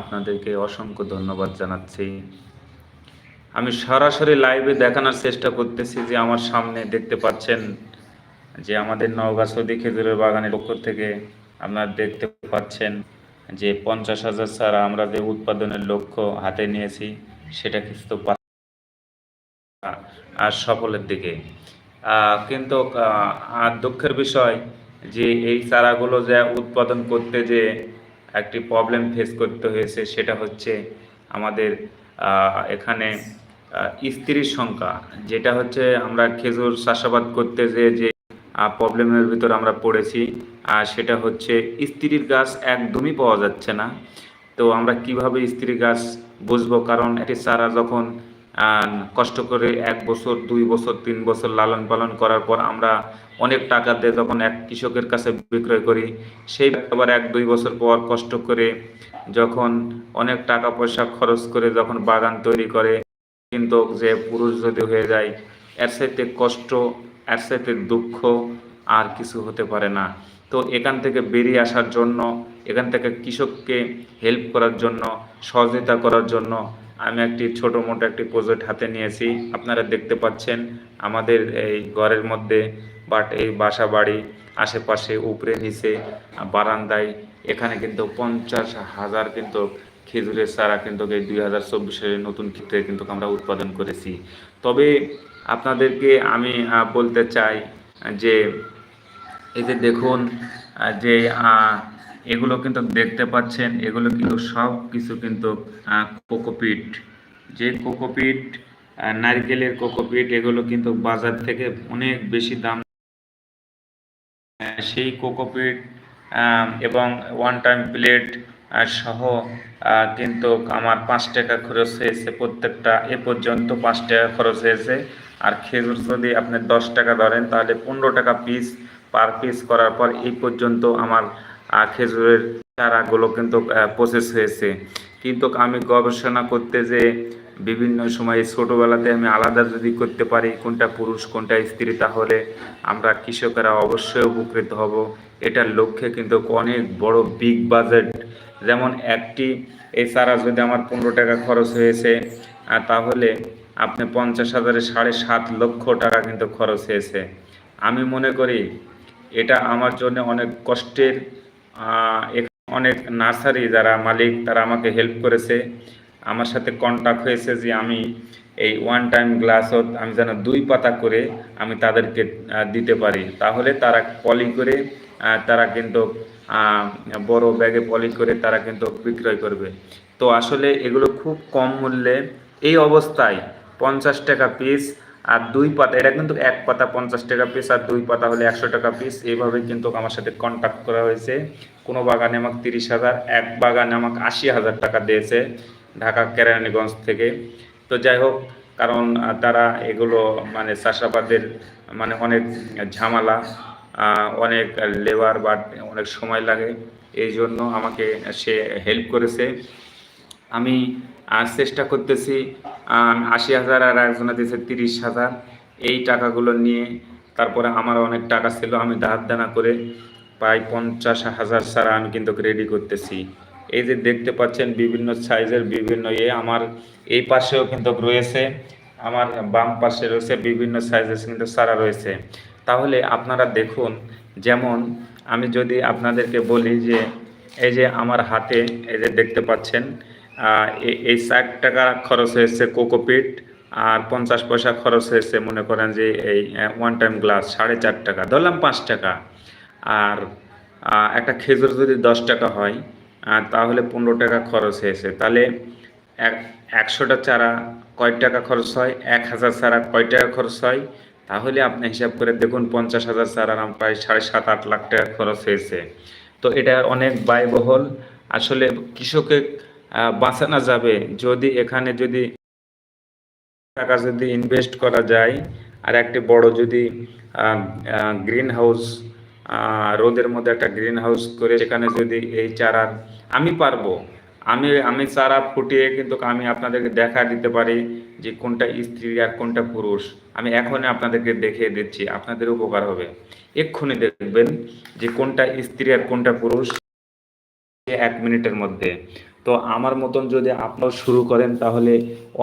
আপনাদেরকে অসংখ্য ধন্যবাদ জানাচ্ছি। আমি সরাসরি লাইভে দেখানোর চেষ্টা করতেছি যে আমার সামনে দেখতে পাচ্ছেন যে আমাদের নওগাঁ সৌদি খেজুরের বাগানের পক্ষ থেকে আপনারা দেখতে পাচ্ছেন যে পঞ্চাশ হাজার ছাড়া আমরা যে উৎপাদনের লক্ষ্য হাতে নিয়েছি, সেটা কিন্তু আর সফলের দিকে। কিন্তু দুঃখের বিষয় যে এই চারাগুলো যে উৎপাদন করতে যে একটি প্রবলেম ফেস করতে হয়েছে, সেটা হচ্ছে আমাদের এখানে স্ত্রীর সংখ্যা। যেটা হচ্ছে আমরা খেজুর চাষাবাদ করতে যে যে প্রবলেমের ভিতর আমরা পড়েছি, আর সেটা হচ্ছে স্ত্রীর গাছ একদমই পাওয়া যাচ্ছে না। তো আমরা কীভাবে স্ত্রী গাছ বুঝব? কারণ একটি চারা যখন কষ্ট করে এক বছর, দুই বছর, তিন বছর লালন পালন করার পর আমরা অনেক টাকা দিয়ে যখন এক কৃষকের কাছে বিক্রয় করি, সেই আবার এক, দুই বছর পর কষ্ট করে যখন অনেক টাকা পয়সা খরচ করে যখন বাগান তৈরি করে, কিন্তু যে পুরুষ যদি হয়ে যায়, এর সাথে কষ্ট, এর সাথে দুঃখ আর কিছু হতে পারে না। তো এখান থেকে বেরিয়ে আসার জন্য, এখান থেকে কৃষককে হেল্প করার জন্য, সহযোগিতা করার জন্য আমি একটি ছোট মোটো একটি প্রজেক্ট হাতে নিয়েছি। আপনারা দেখতে পাচ্ছেন আমাদের এই ঘরের মধ্যে বাট এই বাসা বাড়ি আশেপাশে, উপরে, নিচে বারান্দায়। এখানে কিন্তু পঞ্চাশ হাজার কিন্তু খেজুরের চারা কিন্তু এই দুই হাজার চব্বিশ সালের নতুন ক্ষেত্রে কিন্তু আমরা উৎপাদন করেছি। তবে আপনাদেরকে আমি বলতে চাই যে এতে দেখুন যে এগুলো কিন্তু দেখতে পাচ্ছেন, এগুলো কিন্তু সব কিছু কিন্তু কোকোপিট। যে কোকোপিট নারকেলের কোকোপিট, এগুলো কিন্তু বাজার থেকে অনেক বেশি দাম। সেই কোকোপিট এবং ওয়ান টাইম প্লেট সহ কিন্তু আমার পাঁচ টাকা খরচ হয়েছে প্রত্যেকটা, এ পর্যন্ত পাঁচ টাকা খরচ হয়েছে। আর খেজুর যদি আপনি দশ টাকা ধরেন, তাহলে পনেরো টাকা পিস পার পিস করার পর এই পর্যন্ত আমার খেজুরের চারাগুলো কিন্তু প্রসেস হয়েছে। কিন্তু আমি গবেষণা করতে যে বিভিন্ন সময় ছোটোবেলাতে আমি আলাদা যদি করতে পারি, কোনটা পুরুষ, কোনটা স্ত্রী, তাহলে আমরা কৃষকেরা অবশ্যই উপকৃত হব। এটার লক্ষ্যে কিন্তু অনেক বড় বিগ বাজেট যেমন একটি এই চারা যদি আমার পনেরো টাকা খরচ হয়েছে তাহলে আপনি পঞ্চাশ হাজারে সাড়ে সাত লক্ষ টাকা কিন্তু খরচ হয়েছে। আমি মনে করি এটা আমার জন্য অনেক কষ্টের অনেক নার্সারি যারা মালিক, তারা আমাকে হেল্প করেছে। আমার সাথে কন্ট্যাক্ট হয়েছে যে আমি এই ওয়ান টাইম গ্লাসত আমি যেন দুই পাতা করে আমি তাদেরকে দিতে পারি। তাহলে তারা পলি করে তারা কিন্তু বড় ব্যাগে পলি করে তারা কিন্তু বিক্রয় করবে। তো আসলে এগুলো খুব কম মূল্যে। এই অবস্থায় পঞ্চাশ টাকা পিস আর দুই পাতা, এটা কিন্তু এক পাতা পঞ্চাশ টাকা পিস আর দুই পাতা হলে একশো টাকা পিস এইভাবে কিন্তু আমার সাথে কন্ট্যাক্ট করা হয়েছে। কোনো বাগানে আমাকে তিরিশ হাজার, এক বাগানে আমাকে আশি হাজার টাকা দিয়েছে ঢাকা কেরানীগঞ্জ থেকে। তো যাই হোক, কারণ তারা এগুলো মানে চাষাবাদের মানে অনেক ঝামেলা অনেক লেবার বা অনেক সময় লাগে। এই জন্য আমাকে সে হেল্প করেছে। আমি চেষ্টা করতেছি আশি হাজার আর একজনে দিয়েছে তিরিশ হাজার। এই টাকাগুলো নিয়ে তারপরে আমার অনেক টাকা ছিল, আমি ধার দানা করে প্রায় পঞ্চাশ হাজার ছাড়া আমি কিন্তু রেডি করতেছি। এই যে দেখতে পাচ্ছেন বিভিন্ন সাইজের বিভিন্ন ইয়ে আমার এই পাশেও কিন্তু রয়েছে, আমার বাম পাশে রয়েছে বিভিন্ন সাইজের কিন্তু সারা রয়েছে। তাহলে আপনারা দেখুন, যেমন আমি যদি আপনাদেরকে বলি যে, এই যে আমার হাতে, এই যে দেখতে পাচ্ছেন এ- এই ষাট টাকা খরচ হয়েছে কোকোপিট আর পঞ্চাশ পয়সা খরচ হয়েছে মনে করেন যে এই ওয়ান টাইম গ্লাস সাড়ে চার টাকা ধরলাম পাঁচ টাকা। আর একটা খেজুর যদি দশ টাকা হয় তাহলে পনেরো টাকা খরচ হয়েছে। তাহলে এক একশোটা চারা কয় টাকা খরচ হয়? এক হাজার চারা কয় টাকা খরচ হয়? তাহলে আপনি হিসাব করে দেখুন পঞ্চাশ হাজার চারা নাম প্রায় সাড়ে সাত আট লাখ টাকা খরচ হয়েছে। তো এটা অনেক ব্যয়বহুল। আসলে কৃষকে আহ, বাঁচানো যাবে। যদি এখানে যদি টাকা যদি ইনভেস্ট করা যায়, আর একটি বড় যদি গ্রিন হাউস রোদের মধ্যে একটা গ্রিন হাউস করে সেখানে যদি এই চারার, আমি পারব। আমি আমি চারা ফুটিয়ে কিন্তু আমি আপনাদেরকে দেখা দিতে পারি যে কোনটা স্ত্রী আর কোনটা পুরুষ। আমি এখনই আপনাদেরকে দেখিয়ে দিচ্ছি, আপনাদের উপকার হবে। এক্ষুনি দেখবেন যে কোনটা স্ত্রী আর কোনটা পুরুষ এক মিনিটের মধ্যে। তো আমার মতন যদি আপনারাও শুরু করেন, তাহলে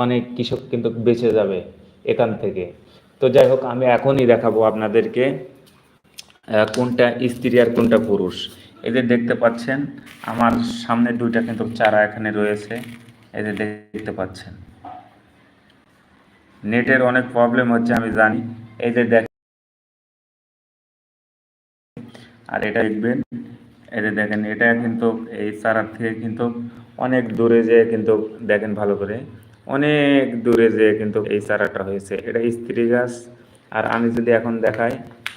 অনেক কৃষক কিন্তু বেঁচে যাবে এখান থেকে। তো যাই হোক, আমি এখনই দেখাবো আপনাদেরকে কোনটা স্ত্রী আর কোনটা পুরুষ। এই যে দেখতে পাচ্ছেন, আমার সামনে দুইটা কিন্তু চারা এখানে রয়েছে। এই যে দেখতে পাচ্ছেন। নেটের অনেক প্রবলেম হচ্ছে, আমি জানি। এই যে দেখ আর এটা দেখবেন, এই যে দেখেন, এটা কিন্তু এই চারার থেকে কিন্তু অনেক দূরে যেয়ে কিন্তু দেখেন ভালো করে। অনেক দূরে যেয়ে কিন্তু এই চারাটা হয়েছে। এটা স্ত্রী গাছ। আর আমি যদি এখন দেখাই,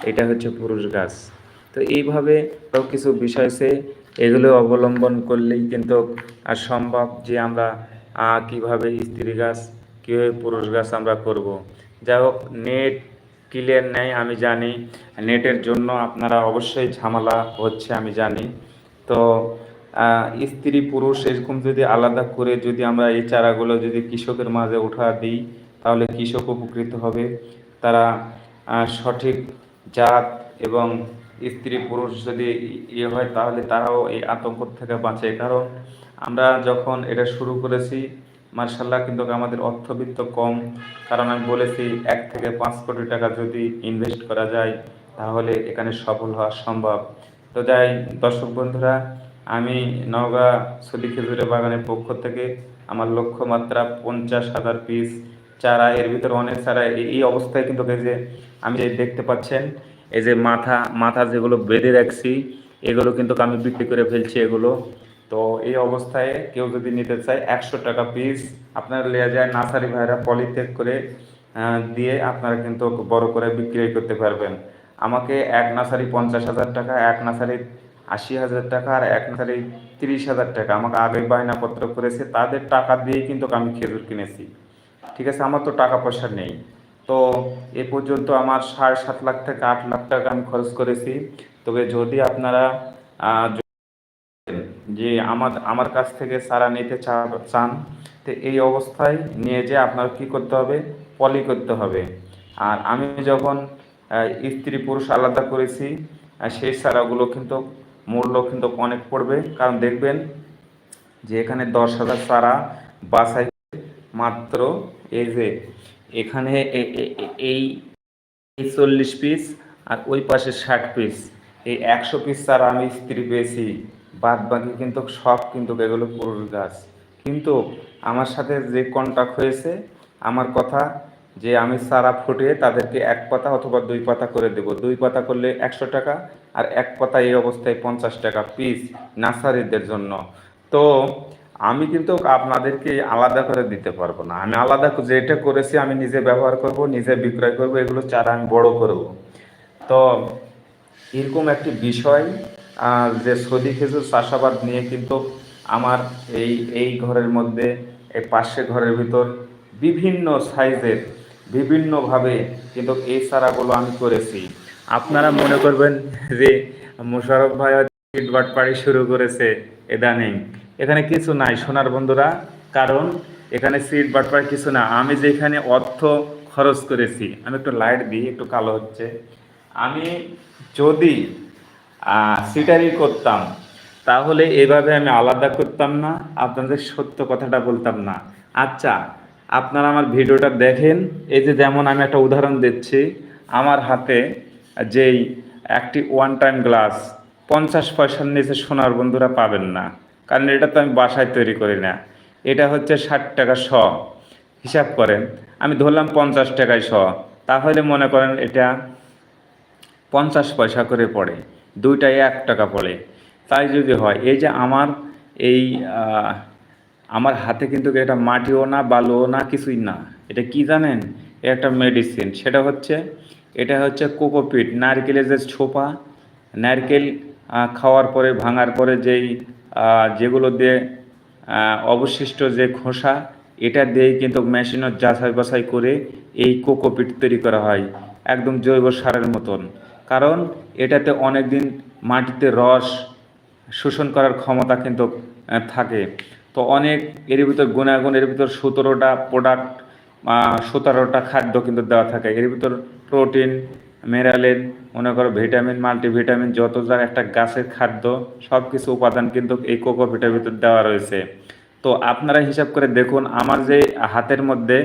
এটা হচ্ছে পুরুষ গাছ। তো এইভাবে কিছু বিষয় আছে, এগুলো অবলম্বন করলেই কিন্তু আর সম্ভব যে আমরা কীভাবে স্ত্রী গাছ, কীভাবে পুরুষ গাছ আমরা করব। যাই হোক, নেট ক্লিয়ার নেই, আমি জানি। নেটের জন্য আপনারা অবশ্যই ঝামেলা হচ্ছে, আমি জানি। তো স্ত্রী পুরুষ এরকম যদি আলাদা করে যদি আমরা এই চারাগুলো যদি কৃষকের মাঝে উঠা দিই, তাহলে কৃষক উপকৃত হবে। তারা সঠিক জাত এবং স্ত্রী পুরুষ যদি ইয়ে হয়, তাহলে তারাও এই আতঙ্ক থেকে বাঁচে। কারণ আমরা যখন এটা শুরু করেছি, মার্শাল্লাহ কিন্তু আমাদের অর্থবিত্ত কম। কারণ আমি বলেছি, এক থেকে পাঁচ কোটি টাকা যদি ইনভেস্ট করা যায়, তাহলে এখানে সফল হওয়া সম্ভব। তো যাই, দর্শক বন্ধুরা আমি নওগাঁ সদি খেজুরের বাগানের পক্ষ থেকে আমার লক্ষ্যমাত্রা পঞ্চাশ হাজার পিস চারা, এর ভিতরে অনেক চারা এই- অবস্থায় কিন্তু এই যে আমি যে দেখতে পাচ্ছেন, এই যে মাথা মাথা যেগুলো বেঁধে রাখছি, এগুলো কিন্তু আমি বিক্রি করে ফেলছি এগুলো। তো এই অবস্থায় কেউ যদি নিতে চায় একশো টাকা পিস আপনার লেয়া যায় নার্সারি ভাইরা পলিপ্যাক করে দিয়ে আপনারা কিন্তু বড় করে বিক্রি করতে পারবেন। আমাকে এক নার্সারি পঞ্চাশ হাজার টাকা, এক নার্সারি আশি হাজার টাকা আর এক নার্সারি তিরিশ হাজার টাকা। আমাকে আগে বায়নাপত্র করেছে, তাদের টাকা দিয়েই কিন্তু আমি খেজুর কিনেছি। ঠিক আছে, আমার তো টাকা পয়সা নেই। তো এ পর্যন্ত আমার সাড়ে সাত লাখ থেকে আট লাখ টাকা আমি খরচ করেছি। তবে যদি আপনারা যে আমার আমার কাছ থেকে সারা নিতে চান, তো এই অবস্থায় নিয়ে যে আপনার কি করতে হবে? পলি করতে হবে। আর আমি যখন স্ত্রী পুরুষ আলাদা করেছি সেই সারাগুলো কিন্তু মূল্য কিন্তু অনেক পড়বে। কারণ দেখবেন যে এখানে দশ হাজার চারা বাছাই মাত্র। এই যে এখানে এই চল্লিশ পিস আর ওই পাশে ষাট পিস এই একশো পিস চারা আমি স্ত্রী পেয়েছি। বাদ বাকি কিন্তু সব কিন্তু এগুলো পুরুষ গাছ। কিন্তু আমার সাথে যে কন্ট্যাক্ট হয়েছে, আমার কথা যে আমি চারা ফুটিয়ে তাদেরকে এক পাতা অথবা দুই পাতা করে দেব। দুই পাতা করলে একশো টাকা আর এক পাতা এই অবস্থায় পঞ্চাশ টাকা পিস নার্সারিদের জন্য। তো আমি কিন্তু আপনাদেরকে আলাদা করে দিতে পারব না। আমি আলাদা যেটা করেছি আমি নিজে ব্যবহার করব, নিজে বিক্রয় করব, এগুলো চারা আমি বড় করব। তো এরকম একটি বিষয় যে সদি খেজুর চাষাবাদ নিয়ে কিন্তু আমার এই এই ঘরের মধ্যে, এই পাশে ঘরের ভিতর বিভিন্ন সাইজের, বিভিন্নভাবে কিন্তু এই চারাগুলো আমি করেছি। আপনারা মনে করবেন যে মোশারফ ভাই ইটবাট পাড়ি শুরু করেছে ইদানিং। এখানে কিছু নাই, সোনার বন্ধুরা, কারণ এখানে সিট বাটপার কিছু না। আমি যেখানে অর্থ খরচ করেছি, আমি একটু লাইট দিই, একটু কালো হচ্ছে। আমি যদি সিটারি করতাম, তাহলে এভাবে আমি আলাদা করতাম না, আপনাদের সত্য কথাটা বলতাম না। আচ্ছা আপনারা আমার ভিডিওটা দেখেন, এই যে যেমন আমি একটা উদাহরণ দিচ্ছি, আমার হাতে যেই একটি ওয়ান টাইম গ্লাস পঞ্চাশ পয়সার নিচে সোনার বন্ধুরা পাবেন না। কারণ এটা তো আমি বাসায় তৈরি করি না। এটা হচ্ছে ষাট টাকা শ। হিসাব করেন, আমি ধরলাম পঞ্চাশ টাকায় শ। তাহলে মনে করেন এটা পঞ্চাশ পয়সা করে পড়ে দুইটাই এক টাকা পড়ে। তাই যদি হয়, এই যে আমার এই আমার হাতে কিন্তু এটা মাটিও না, বালুও না, কিছুই না। এটা কি জানেন? একটা মেডিসিন সেটা হচ্ছে এটা হচ্ছে কোকোপিট, নারকেলের যে ছোপা, নারকেল খাওয়ার পরে, ভাঙার পরে যেই যেগুলো দিয়ে অবশিষ্ট যে খোসা, এটা দিয়েই কিন্তু মেশিনের যাচাই বাছাই করে এই কোকোপিট তৈরি করা হয়, একদম জৈব সারের মতন। কারণ এটাতে অনেক দিন মাটিতে রস শোষণ করার ক্ষমতা কিন্তু থাকে। তো অনেক এর ভিতর গুণাগুণ, এর ভিতর সতেরোটা প্রোডাক্ট সতেরোটা খাদ্য কিন্তু দেওয়া থাকে। এর ভিতর প্রোটিন মিনারেল মনে করো ভিটামিন, মাল্টিভিটামিন যত যা একটা গাছের খাদ্য সব কিছু উপাদান কিন্তু এই কোকোপিটের ভিতর দেওয়া রয়েছে। তো আপনারা হিসাব করে দেখুন, আমার যে হাতের মধ্যে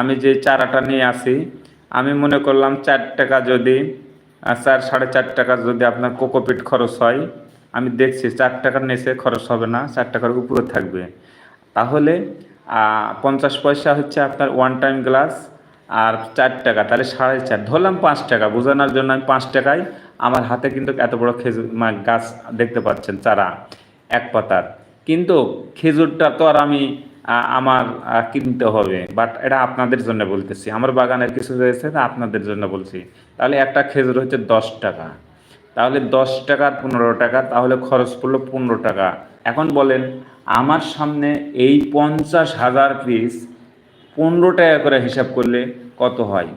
আমি যে চারাটা নিয়ে আসি, আমি মনে করলাম চার টাকা যদি চার, সাড়ে চার টাকা যদি আপনার কোকোপিট খরচ হয়, আমি দেখছি চার টাকার নিচে খরচ হবে না, চার টাকার উপরে থাকবে। তাহলে পঞ্চাশ পয়সা হচ্ছে আপনার ওয়ান টাইম গ্লাস আর চার টাকা, তাহলে সাড়ে চার, ধরলাম পাঁচ টাকা, বোঝানোর জন্য আমি পাঁচ টাকায় আমার হাতে কিন্তু এত বড় খেজুর মানে গাছ দেখতে পাচ্ছেন, চারা, এক পাতার। কিন্তু খেজুরটা তো আর আমি আমার কিনতে হবে। বাট এটা আপনাদের জন্য বলতেছি। আমার বাগানের কিছু রয়েছে আপনাদের জন্য বলছি। তাহলে একটা খেজুর হচ্ছে দশ টাকা। তাহলে দশ টাকার পনেরো টাকা, তাহলে খরচ পড়ল পনেরো টাকা। এখন বলেন, আমার সামনে এই পঞ্চাশ হাজার পিস পনেরো টাকা করে হিসাব করলে কত হয়?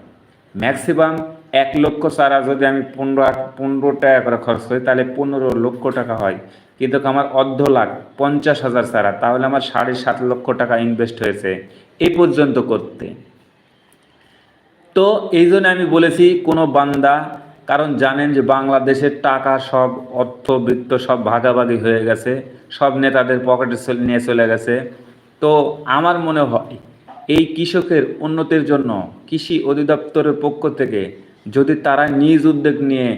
ম্যাক্সিমাম এক লক্ষ চারা যদি আমি পনেরো পনেরো টাকা করে খরচ করি, তাহলে পনেরো লক্ষ টাকা হয়। কিন্তু আমার অর্ধ লাখ, পঞ্চাশ হাজার চারা তাহলে আমার সাড়ে সাত লক্ষ টাকা ইনভেস্ট হয়েছে। এই পর্যন্ত করতে। তো এই জন্য আমি বলেছি, কোনো বান্দা, কারণ জানেন যে বাংলাদেশের টাকা সব অর্থবিত্ত সব ভাগাভাগি হয়ে গেছে। সব নেতাদের পকেটে নিয়ে চলে গেছে। তো আমার মনে হয় এই কৃষকের উন্নতির জন্য কৃষি অধিদপ্তরের পক্ষ থেকে যদি তারা নিজ উদ্যোগ নিয়ে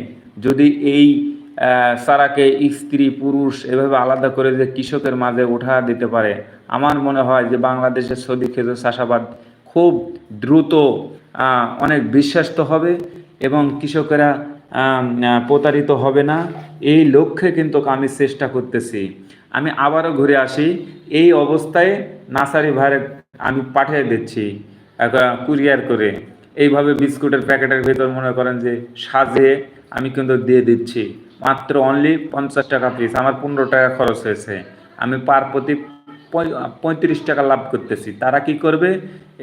যদি এই সারাকে স্ত্রী, পুরুষ এভাবে আলাদা করে যে কৃষকের মাঝে উঠা দিতে পারে, আমার মনে হয় যে বাংলাদেশের সৌদি খেজুর চাষাবাদ খুব দ্রুত অনেক বিশ্বাস্ত হবে এবং কৃষকেরা প্রতারিত হবে না। এই লক্ষ্যে কিন্তু আমি চেষ্টা করতেছি। আমি আবারও ঘুরে আসি। এই অবস্থায় নার্সারি ভাইয়ের আমি পাঠিয়ে দিচ্ছি কুরিয়ার করে। এইভাবে বিস্কুটের প্যাকেটের ভেতর মনে করেন যে সাজে আমি কিন্তু দিয়ে দিচ্ছি। মাত্র অনলি পঞ্চাশ টাকা পিস আমার পনেরো টাকা খরচ হয়েছে। আমি পার প্রতি পঁয়ত্রিশ টাকা লাভ করতেছি। তারা কি করবে?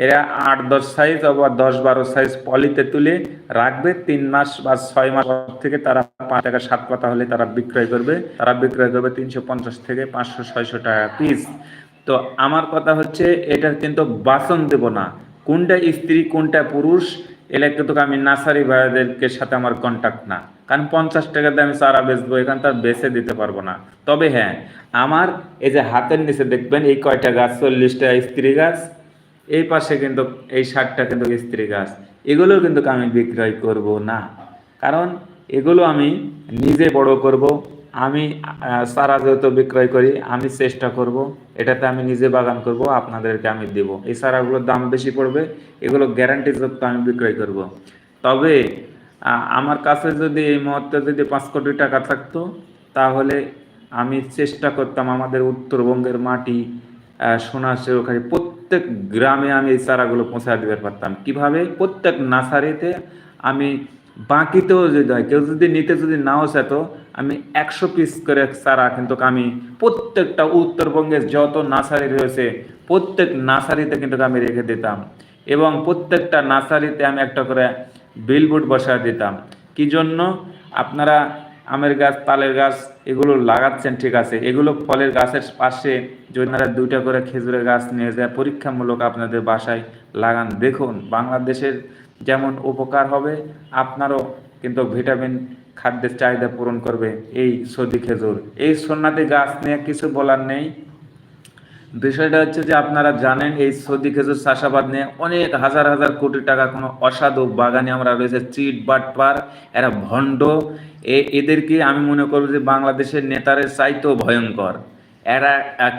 এরা আট, দশ সাইজ অথবা দশ, বারো সাইজ পলিতে তুলে রাখবে। তিন মাস বা ছয় মাস থেকে তারা পাঁচ টাকা, সাত পাতা হলে তারা বিক্রয় করবে। তারা বিক্রয় করবে তিনশো পঞ্চাশ থেকে পাঁচশো, ছয়শো টাকা পিস তো আমার কথা হচ্ছে এটার কিন্তু বাসন দেব না। কোনটা স্ত্রী, কোনটা পুরুষ এলা কিন্তু আমি নার্সারি ভাইয়াদেরকে সাথে আমার কন্ট্যাক্ট না। কারণ পঞ্চাশ টাকা দিয়ে আমি চারা বেচবো, এখান তার বেচে দিতে পারব না। তবে হ্যাঁ আমার এই যে হাতের নিচে দেখবেন, এই কয়টা গাছ, চল্লিশটা স্ত্রী গাছ, এই পাশে কিন্তু এই ষাটটা কিন্তু স্ত্রী গাছ। এগুলো কিন্তু আমি বিক্রয় করব না। কারণ এগুলো আমি নিজে বড় করব আমি চারা যেহেতু বিক্রয় করি, আমি চেষ্টা করব, এটাতে আমি নিজে বাগান করব, আপনাদেরকে আমি দেব। এই চারাগুলোর দাম বেশি পড়বে, এগুলো গ্যারান্টিযুক্ত আমি বিক্রয় করব। তবে আমার কাছে যদি এই মুহূর্তে যদি পাঁচ কোটি টাকা থাকতো, তাহলে আমি চেষ্টা করতাম আমাদের উত্তরবঙ্গের মাটি সোনা ওখানে প্রত্যেক গ্রামে আমি এই চারাগুলো পৌঁছা দিতে পারতাম। কীভাবে? প্রত্যেক নার্সারিতে আমি বাকিতেও যদি হয় কেউ যদি নিতে যদি নাও চেত আমি একশো পিস করে চারা কিন্তু আমি প্রত্যেকটা উত্তরবঙ্গের যত নার্সারি রয়েছে, প্রত্যেক নার্সারিতে কিন্তু আমি রেখে দিতাম। এবং প্রত্যেকটা নার্সারিতে আমি একটা করে বিলবোর্ড বসায় দিতাম। কি জন্য? আপনারা আমের গাছ, তালের গাছ এগুলো লাগাচ্ছেন, ঠিক আছে। এগুলো ফলের গাছের পাশে যদি আপনারা দুইটা করে খেজুরের গাছ নিয়ে যায়, পরীক্ষামূলক আপনাদের বাসায় লাগান। দেখুন, বাংলাদেশের যেমন উপকার হবে, আপনারও কিন্তু ভিটামিন খাদ্যের চাহিদা পূরণ করবে এই সর্দি খেজুর। এই সন্ন্যাতি গাছ নিয়ে কিছু বলার নেই। বিষয়টা হচ্ছে যে আপনারা জানেন, এই সৌদি খেজুর চাষাবাদ নিয়ে অনেক হাজার হাজার কোটি টাকা কোনো অসাধু বাগানে আমরা রয়েছে, চিট বাটপার এরা ভণ্ড। এদেরকে আমি মনে করব যে বাংলাদেশের নেতারের চাইতেও ভয়ঙ্কর। এরা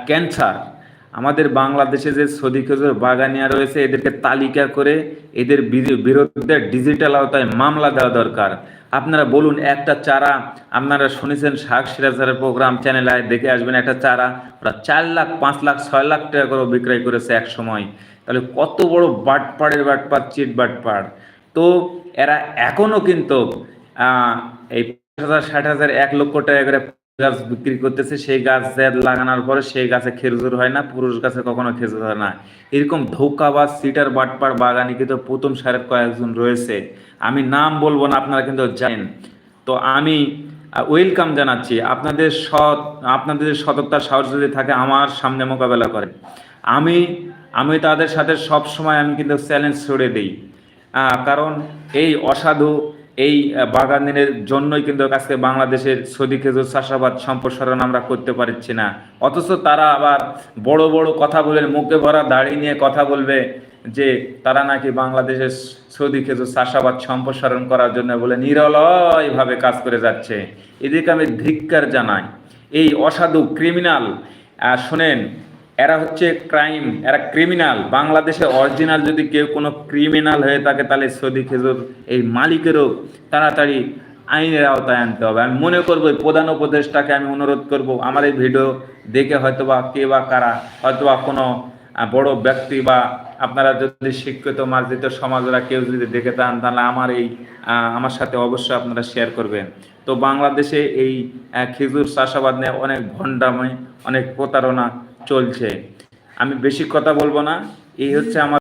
ক্যান্সার। আমাদের বাংলাদেশে যে সৌদি খেজুর বাগানিয়া রয়েছে, এদেরকে তালিকা করে এদের বিরু- বিরুদ্ধে ডিজিটাল আওতায় মামলা দেওয়া দরকার। আপনারা বলুন, একটা চারা, আপনারা শুনেছেন শাক সিরাজারের প্রোগ্রাম চ্যানেলে দেখে আসবেন একটা চারা, ওরা চার লাখ, পাঁচ লাখ, ছয় লাখ টাকা করে বিক্রয় করেছে এক সময় তাহলে কত বড় বাটপাড়ের বাটপাড়, চিট বাটপাড়। তো এরা এখনও কিন্তু এই পঞ্চাশ হাজার, ষাট হাজার, এক লক্ষ টাকা করে গাছ বিক্রি করতেছে, সেই গাছ লাগানোর পরে সেই গাছে খেজুর হয় না, পুরুষ গাছে কখনো খেজুর হয় না। এরকম ধোকা বা সিটার বাটপার বাগানে কিন্তু প্রথম সারের কয়েকজন রয়েছে। আমি নাম বলব না, আপনারা কিন্তু জানেন। তো আমি ওয়েলকাম জানাচ্ছি। আপনাদের সৎ, আপনাদের সততার সাহস যদি থাকে, আমার সামনে মোকাবেলা করেন। আমি আমি তাদের সাথে সব সময় আমি কিন্তু চ্যালেঞ্জ ছড়ে দিই। কারণ এই অসাধু এই বাগানের জন্যই কিন্তু আজকে বাংলাদেশের সৌদি খেজুর চাষাবাদ সম্প্রসারণ আমরা করতে পারছি না। অথচ তারা আবার বড় বড় কথা বলে মুখে ভরা দাড়ি নিয়ে কথা বলবে যে তারা নাকি বাংলাদেশের সৌদি খেজুর চাষাবাদ সম্প্রসারণ করার জন্য বলে নিরলয়ভাবে কাজ করে যাচ্ছে। এদিকে আমি ধিক্কার জানাই, এই অসাধু ক্রিমিনাল শোনেন এরা হচ্ছে ক্রাইম এরা ক্রিমিনাল বাংলাদেশে অরিজিনাল যদি কেউ কোনো ক্রিমিনাল হয়ে থাকে, তাহলে সৌদি খেজুর এই মালিকেরও তাড়াতাড়ি আইনের আওতায় আনতে হবে। আমি মনে করব প্রধান উপদেষ্টাকে আমি অনুরোধ করব, আমার এই ভিডিও দেখে হয়তোবা কে বা কারা, হয়তোবা কোনো বড় ব্যক্তি বা আপনারা যদি শিক্ষিত, মার্জিত সমাজরা কেউ যদি দেখে থান, তাহলে আমার এই আমার সাথে অবশ্যই আপনারা শেয়ার করবেন। তো বাংলাদেশে এই খেজুর চাষাবাদ নিয়ে অনেক ভণ্ডামি, অনেক প্রতারণা চলছে। আমি বেশি কথা বলব না। এই হচ্ছে আমার